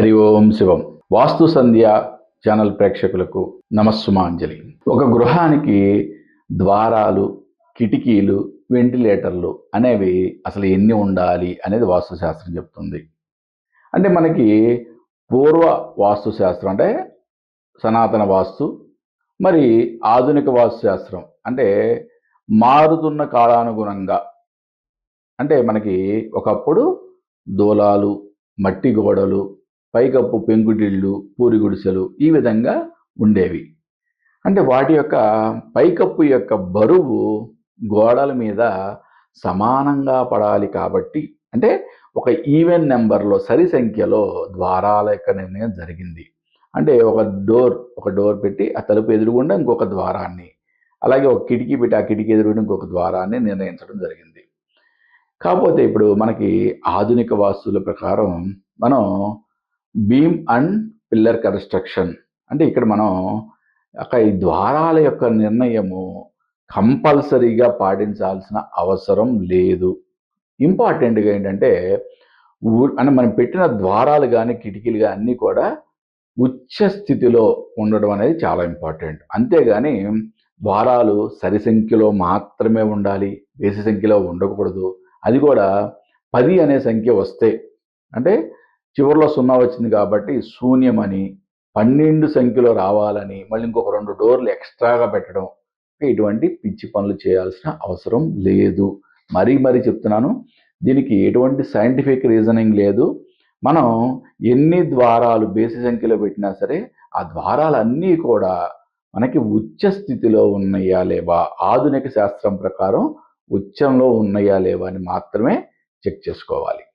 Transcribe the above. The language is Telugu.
హరి ఓం శివం. వాస్తు సంధ్య ఛానల్ ప్రేక్షకులకు నమస్సుమాంజలి. ఒక గృహానికి ద్వారాలు కిటికీలు వెంటిలేటర్లు అనేవి అసలు ఎన్ని ఉండాలి అనేది వాస్తుశాస్త్రం చెప్తుంది. అంటే మనకి పూర్వ వాస్తుశాస్త్రం అంటే సనాతన వాస్తు మరి ఆధునిక వాస్తుశాస్త్రం అంటే మారుతున్న కాలానుగుణంగా అంటే మనకి ఒకప్పుడు దూలాలు మట్టి గోడలు పైకప్పు పెంకుటిళ్ళు పూరిగుడిసెలు ఈ విధంగా ఉండేవి. అంటే వాటి యొక్క పైకప్పు యొక్క బరువు గోడల మీద సమానంగా పడాలి కాబట్టి అంటే ఒక ఈవెన్ నెంబర్లో సరి సంఖ్యలో ద్వారాల యొక్క నిర్ణయం జరిగింది. అంటే ఒక డోర్ ఒక డోర్ పెట్టి ఆ తలుపు ఎదురుగుండా ఇంకొక ద్వారాన్ని అలాగే ఒక కిటికీ పెట్టి ఆ కిటికీ ఎదురుగుండా ఇంకొక ద్వారాన్ని నిర్ణయించడం జరిగింది. కాకపోతే ఇప్పుడు మనకి ఆధునిక వాస్తుల ప్రకారం మనం బీమ్ అండ్ పిల్లర్ కన్స్ట్రక్షన్. అంటే ఇక్కడ మనం ఒక ఈ ద్వారాల యొక్క నిర్ణయము కంపల్సరీగా పాటించాల్సిన అవసరం లేదు. ఇంపార్టెంట్గా ఏంటంటే అంటే మనం పెట్టిన ద్వారాలు కానీ కిటికీలు కానీ అన్నీ కూడా ఉచ్చ స్థితిలో ఉండడం అనేది చాలా ఇంపార్టెంట్. అంతేగాని ద్వారాలు సరి సంఖ్యలో మాత్రమే ఉండాలి వేసి సంఖ్యలో ఉండకూడదు. అది కూడా పది అనే సంఖ్య వస్తే అంటే చివరిలో సున్నా వచ్చింది కాబట్టి శూన్యమని పన్నెండు సంఖ్యలో రావాలని మళ్ళీ ఇంకొక రెండు డోర్లు ఎక్స్ట్రాగా పెట్టడం ఇటువంటి పిచ్చి పనులు చేయాల్సిన అవసరం లేదు. మరీ మరీ చెప్తున్నాను దీనికి ఎటువంటి సైంటిఫిక్ రీజనింగ్ లేదు. మనం ఎన్ని ద్వారాలు బేసి సంఖ్యలో పెట్టినా సరే ఆ ద్వారాలన్నీ కూడా మనకి ఉచ్చ స్థితిలో ఉన్నాయా లేవా ఆధునిక శాస్త్రం ప్రకారం ఉచ్చంలో ఉన్నాయా లేవా అని మాత్రమే చెక్ చేసుకోవాలి.